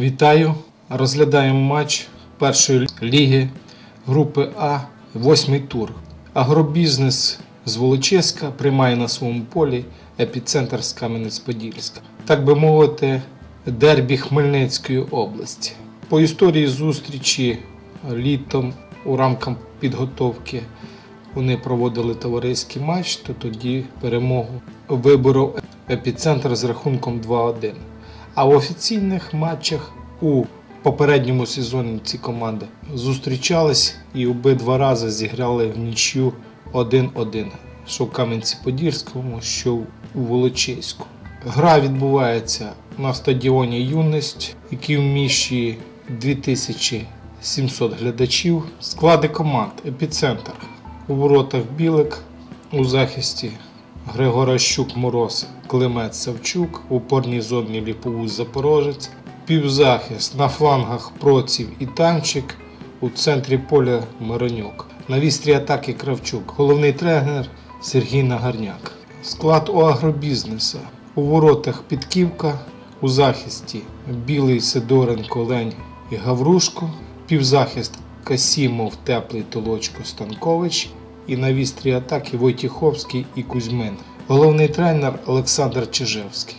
Вітаю! Розглядаємо матч першої ліги групи А, восьмий тур. Агробізнес з Волочиська приймає на своєму полі епіцентр з Кам'янець-Подільська. Так би мовити, дербі Хмельницької області. По історії зустрічі літом у рамках підготовки вони проводили товариський матч, то тоді перемогу виборов епіцентр з рахунком 2-1. А в офіційних матчах у попередньому сезоні ці команди зустрічались і обидва рази зіграли в нічю 1-1, що в Кам'янці-Подільському, що у Волочиську. Гра відбувається на стадіоні Юність, який вміщує 2700 глядачів. Склади команд Епіцентр. У воротах Білик, у захисті Григоращук Мороз, Климець Савчук, у опорній зоні Ліповуз Запорожець, півзахист на флангах Проців і Танчик, у центрі поля Миронюк. На вістрі атаки Кравчук, головний тренер Сергій Нагарняк. Склад у агробізнеса. У воротах Підківка, у захисті Білий Сидоренко, Лень і Гаврушко, півзахист Касімов, Теплий Толочко Станкович і на вістрі атаки Войтіховський і Кузьмин. Головний тренер Олександр Чижевський.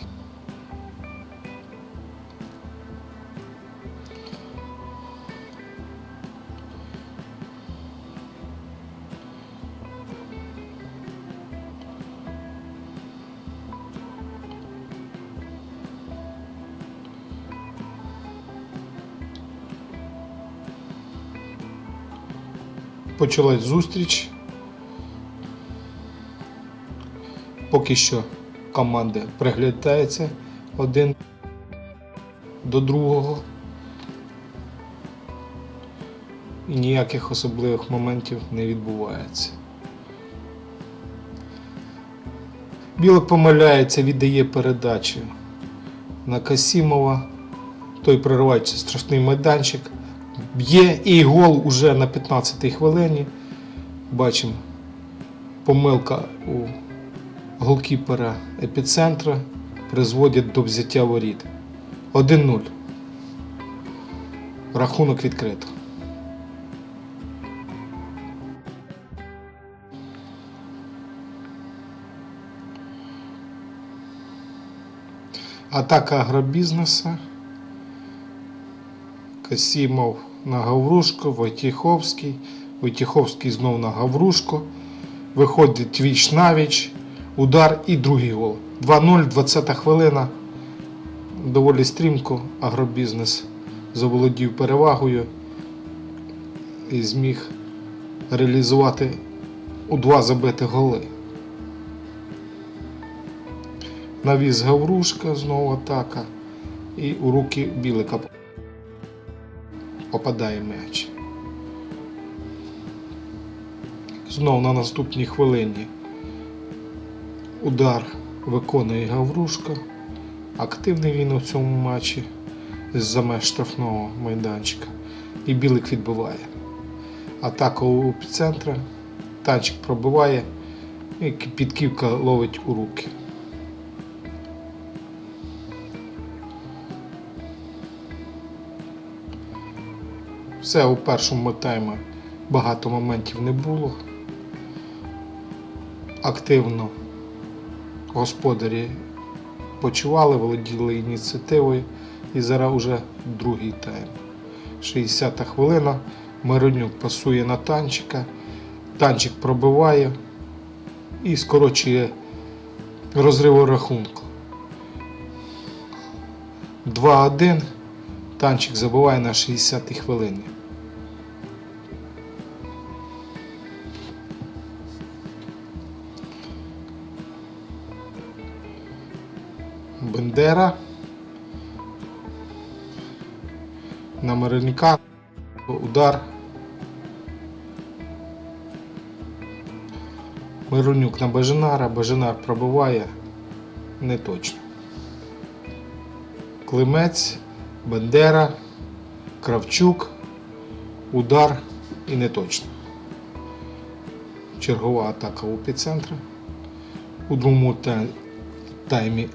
Почалась зустріч. Поки що команди приглядаються один до другого. І ніяких особливих моментів не відбувається. Білик помиляється, віддає передачу на Касімова. Той проривається страшний майданчик. Б'є і гол уже на 15-й хвилині. Бачимо помилка у голкіпера епіцентра призводять до взяття воріт. 1-0. Рахунок відкрито. Атака агробізнеса. Касімов на Гаврушко, Войтіховський. Войтіховський знов на Гаврушко. Виходить віч навіч. Удар і другий гол. 2-0, 20 хвилина. Доволі стрімко агробізнес заволодів перевагою і зміг реалізувати у два забити голи. Навіз Гаврушка, знову атака. І у руки Білика попадає м'яч. Знов на наступній хвилині удар виконує Гаврушка. Активний він у цьому матчі з-за меж штрафного майданчика. І Білик відбиває. Атака у епіцентра. Танчик пробиває і підківка ловить у руки. Все у першому таймі багато моментів не було. Активно господарі почували, володіли ініціативою. І зараз уже другий тайм. 60-та хвилина. Миронюк пасує на танчика. Танчик пробиває і скорочує розриву рахунку. 2-1. Танчик забиває на 60-й хвилині. Бендера. На Миронюка. Удар. Миронюк на Бажинара. Бажинар пробиває. Не точно. Климець, Бендера, Кравчук, удар і не точно. Чергова атака у епіцентра. У другому таймі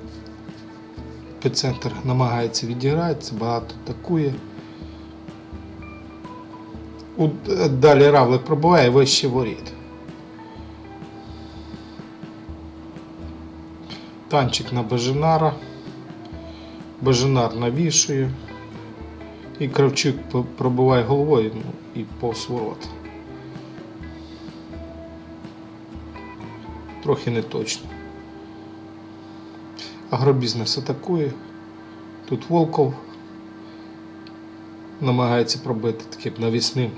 епіцентр намагається відіграти, багато атакує. Далі Равлик пробиває вище воріт. Танчик на Бежинара. Бежинар навішує. І Кравчук п- пробиває головою ну, і повз ворот. Трохи не точно. Агробізнес атакує. Тут Волков намагається пробити таким навісним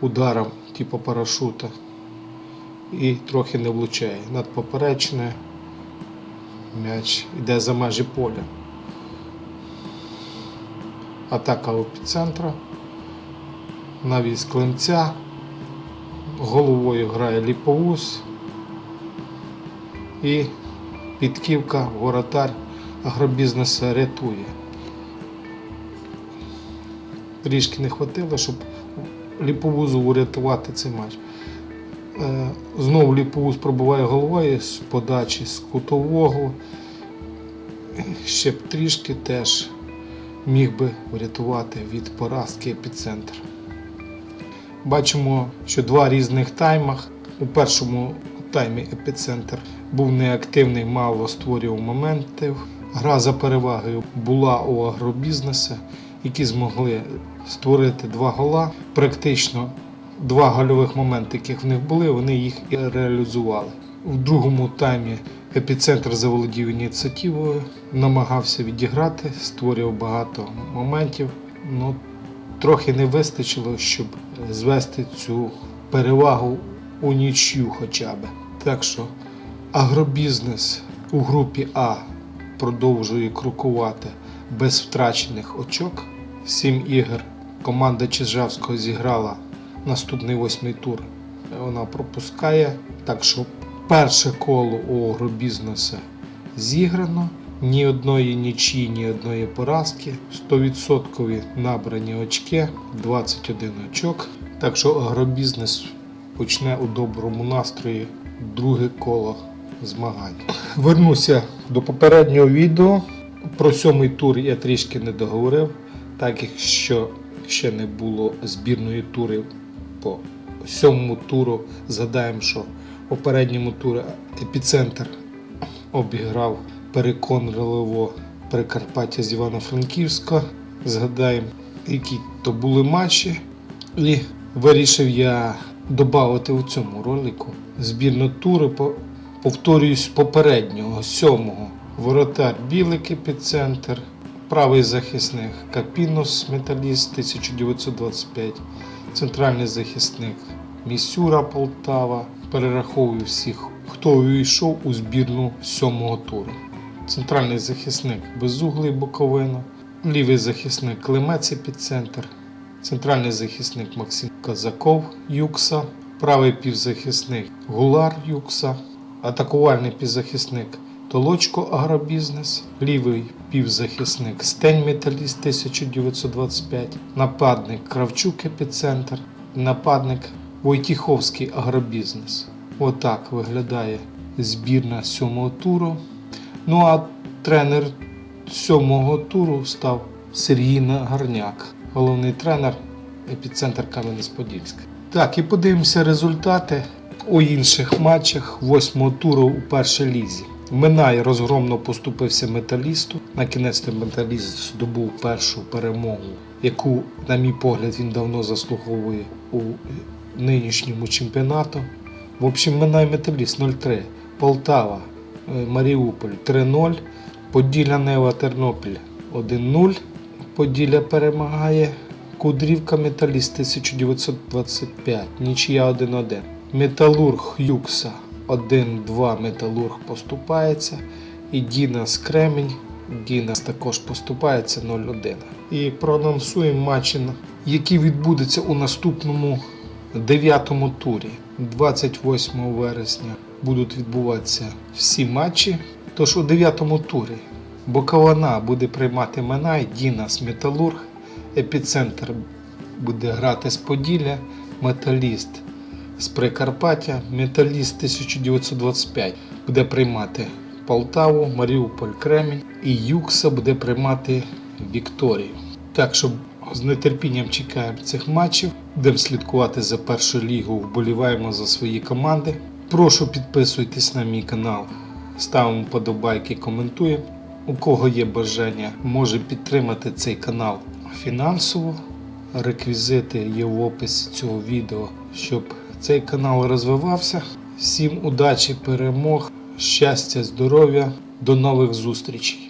ударом, типу парашута. І трохи не влучає. Над поперечне м'яч йде за межі поля. Атака епіцентра. Навіс клинця. Головою грає ліповуз. І підківка, воротар агробізнесу рятує. Трішки не хватило, щоб ліповузу врятувати цей матч. Е, Знову ліповуз пробиває головою з подачі з кутового. Ще б трішки теж міг би врятувати від поразки епіцентр. Бачимо, що два різних таймах. У першому таймі епіцентр був неактивний, мало створював моментів. Гра за перевагою була у агробізнесу, які змогли створити два гола. Практично два гольових моменти, яких в них були, вони їх і реалізували. У другому таймі епіцентр заволодів ініціативою, намагався відіграти, створював багато моментів. Ну, трохи не вистачило, щоб звести цю перевагу у нічю хоча б. Так що агробізнес у групі А продовжує крокувати без втрачених очок. Сім ігор команда Чижавського зіграла наступний восьмий тур. Вона пропускає. Так що перше коло у агробізнесу зіграно. Ні одної нічі, ні одної поразки. 100% набрані очки, 21 очок. Так що агробізнес почне у доброму настрої друге коло змагань. Вернуся до попереднього відео. Про сьомий тур я трішки не договорив, так як що ще не було збірної тури по сьомому туру. Згадаємо, що у попередньому турі епіцентр обіграв переконливо Прикарпаття з Івано-Франківська. Згадаємо, які то були матчі. І вирішив я додати у цьому ролику збірну тури. по- Повторююсь попереднього, сьомого. Воротар Білик епіцентр, правий захисник Капінос Металіст 1925, центральний захисник Місюра Полтава. Перераховую всіх, хто увійшов у збірну сьомого туру. Центральний захисник Безуглий Буковина, лівий захисник Климець Епіцентр, центральний захисник Максим Казаков Юкса, правий півзахисник Гулар Юкса, атакувальний півзахисник Толочко Агробізнес, лівий півзахисник Стень Металіст 1925, нападник Кравчук Епіцентр, нападник Войтіховський Агробізнес. Отак виглядає збірна сьомого туру. Ну а тренер сьомого туру став Сергій Нагарняк, головний тренер епіцентр Кам'янець-Подільськ. Так, і подивимося результати у інших матчах восьмого туру у першій лізі. Минай розгромно поступився металісту. На кінець металіст здобув першу перемогу, яку, на мій погляд, він давно заслуговує у нинішньому чемпіонату. В общем, Минай металіст 0-3. Полтава, е, Маріуполь 3-0. Поділля Нева Тернопіль 1-0. Поділля перемагає. Кудрівка Металіст 1925. Нічия 1-1. Металург Юкса 1-2. Металург поступається. І Дінас Кремінь. Дінас також поступається 0-1. І проанонсуємо матчі, які відбудуться у наступному дев'ятому турі. 28 вересня будуть відбуватися всі матчі. Тож у дев'ятому турі Бокована буде приймати Минай, Дінас Металург, Епіцентр буде грати з Поділля, Металіст з Прикарпаття, Металіст 1925 буде приймати Полтаву, Маріуполь Кремінь і Юкса буде приймати Вікторію. Так що з нетерпінням чекаємо цих матчів. Будемо слідкувати за першу лігу, вболіваємо за свої команди. Прошу підписуйтесь на мій канал, ставимо подобайки, коментуємо. У кого є бажання, може підтримати цей канал фінансово. Реквізити є в описі цього відео, щоб цей канал розвивався. Всім удачі, перемог, щастя, здоров'я, до нових зустрічей!